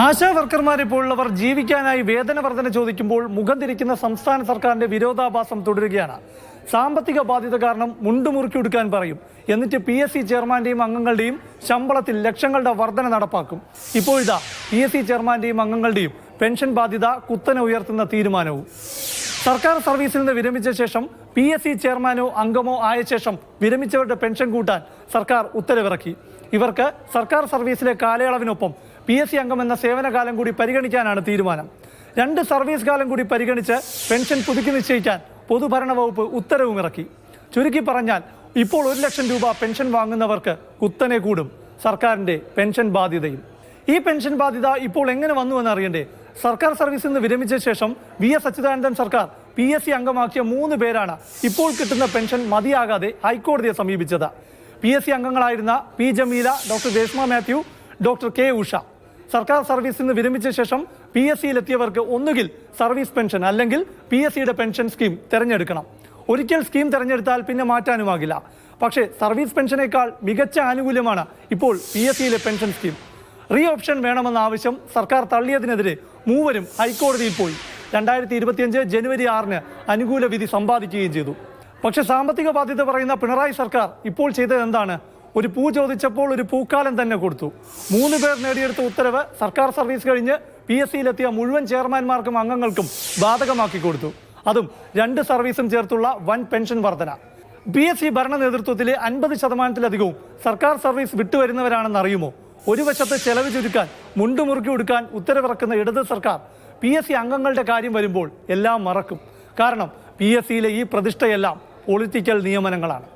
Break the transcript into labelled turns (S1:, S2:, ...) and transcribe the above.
S1: ആശാ വർക്കർമാരെ പോലുള്ളവർ ജീവിക്കാനായി വേതന വർധന ചോദിക്കുമ്പോൾ മുഖം തിരിക്കുന്ന സംസ്ഥാന സർക്കാരിന്റെ വിരോധാഭാസം തുടരുകയാണ്. സാമ്പത്തിക ബാധ്യത കാരണം മുണ്ടുമുറുക്കി കൊടുക്കാൻ പറയും. എന്നിട്ട് പി എസ് സി ചെയർമാന്റെയും അംഗങ്ങളുടെയും ശമ്പളത്തിൽ ലക്ഷങ്ങളുടെ വർധന നടപ്പാക്കും. ഇപ്പോഴിതാ പി എസ് സി ചെയർമാന്റെയും അംഗങ്ങളുടെയും പെൻഷൻ ബാധ്യത കുത്തനെ ഉയർത്തുന്ന തീരുമാനവും. സർക്കാർ സർവീസിൽ നിന്ന് വിരമിച്ച ശേഷം പി എസ് സി ചെയർമാനോ അംഗമോ ആയ ശേഷം വിരമിച്ചവരുടെ പെൻഷൻ കൂട്ടാൻ സർക്കാർ ഉത്തരവിറക്കി. ഇവർക്ക് സർക്കാർ സർവീസിലെ കാലയളവിനൊപ്പം പി എസ് സി അംഗം എന്ന സേവനകാലം കൂടി പരിഗണിക്കാനാണ് തീരുമാനം. രണ്ട് സർവീസ് കാലം കൂടി പരിഗണിച്ച് പെൻഷൻ പുതുക്കി നിശ്ചയിക്കാൻ പൊതുഭരണ വകുപ്പ് ഉത്തരവും ഇറക്കി. ചുരുക്കി പറഞ്ഞാൽ ഇപ്പോൾ ഒരു ലക്ഷം രൂപ പെൻഷൻ വാങ്ങുന്നവർക്ക് കുത്തനെ കൂടും സർക്കാരിന്റെ പെൻഷൻ ബാധ്യതയും. ഈ പെൻഷൻ ബാധ്യത ഇപ്പോൾ എങ്ങനെ വന്നു എന്ന് അറിയണ്ടേ? സർക്കാർ സർവീസിൽ നിന്ന് വിരമിച്ച ശേഷം വി എസ് അച്യുതാനന്ദൻ സർക്കാർ പി എസ് സി അംഗമാക്കിയ മൂന്ന് പേരാണ് ഇപ്പോൾ കിട്ടുന്ന പെൻഷൻ മതിയാകാതെ ഹൈക്കോടതിയെ സമീപിച്ചത്. P S C അംഗങ്ങളായിരുന്ന P Jameela doctor Reshma Mathew doctor K Usha. സർക്കാർ സർവീസിൽ നിന്ന് വിരമിച്ച ശേഷം പി എസ് സിയിലെത്തിയവർക്ക് ഒന്നുകിൽ സർവീസ് പെൻഷൻ അല്ലെങ്കിൽ പി എസ് സിയുടെ പെൻഷൻ സ്കീം തിരഞ്ഞെടുക്കണം. ഒരിക്കൽ സ്കീം തിരഞ്ഞെടുത്താൽ പിന്നെ മാറ്റാനുമാകില്ല. പക്ഷേ സർവീസ് പെൻഷനേക്കാൾ മികച്ച ആനുകൂല്യമാണ് ഇപ്പോൾ പി എസ് സിയിലെ പെൻഷൻ സ്കീം. റീ ഓപ്ഷൻ വേണമെന്ന ആവശ്യം സർക്കാർ തള്ളിയതിനെതിരെ മൂവരും ഹൈക്കോടതിയിൽ പോയി. രണ്ടായിരത്തി ഇരുപത്തിയഞ്ച് ജനുവരി ആറിന് അനുകൂല വിധി സമ്പാദിക്കുകയും ചെയ്തു. പക്ഷേ സാമ്പത്തിക ബാധ്യത പറയുന്ന പിണറായി സർക്കാർ ഇപ്പോൾ ചെയ്തത് എന്താണ്? ഒരു പൂ ചോദിച്ചപ്പോൾ ഒരു പൂക്കാലം തന്നെ കൊടുത്തു. മൂന്ന് പേർ നേടിയെടുത്ത ഉത്തരവ് സർക്കാർ സർവീസ് കഴിഞ്ഞ് പി എസ് സിയിലെത്തിയ മുഴുവൻ ചെയർമാൻമാർക്കും അംഗങ്ങൾക്കും ബാധകമാക്കി കൊടുത്തു. അതും രണ്ട് സർവീസും ചേർത്തുള്ള വൻ പെൻഷൻ വർധന. പി എസ് സി ഭരണ നേതൃത്വത്തിലെ അൻപത് ശതമാനത്തിലധികവും സർക്കാർ സർവീസ് വിട്ടുവരുന്നവരാണെന്ന് അറിയുമോ? ഒരു വശത്ത് ചെലവ് ചുരുക്കാൻ മുണ്ടുമുറുക്കി കൊടുക്കാൻ ഉത്തരവിറക്കുന്ന ഇടത് സർക്കാർ പി എസ് സി അംഗങ്ങളുടെ കാര്യം വരുമ്പോൾ എല്ലാം മറക്കും. കാരണം പി എസ് സിയിലെ ഈ പ്രതിഷ്ഠയെല്ലാം പൊളിറ്റിക്കൽ നിയമനങ്ങളാണ്.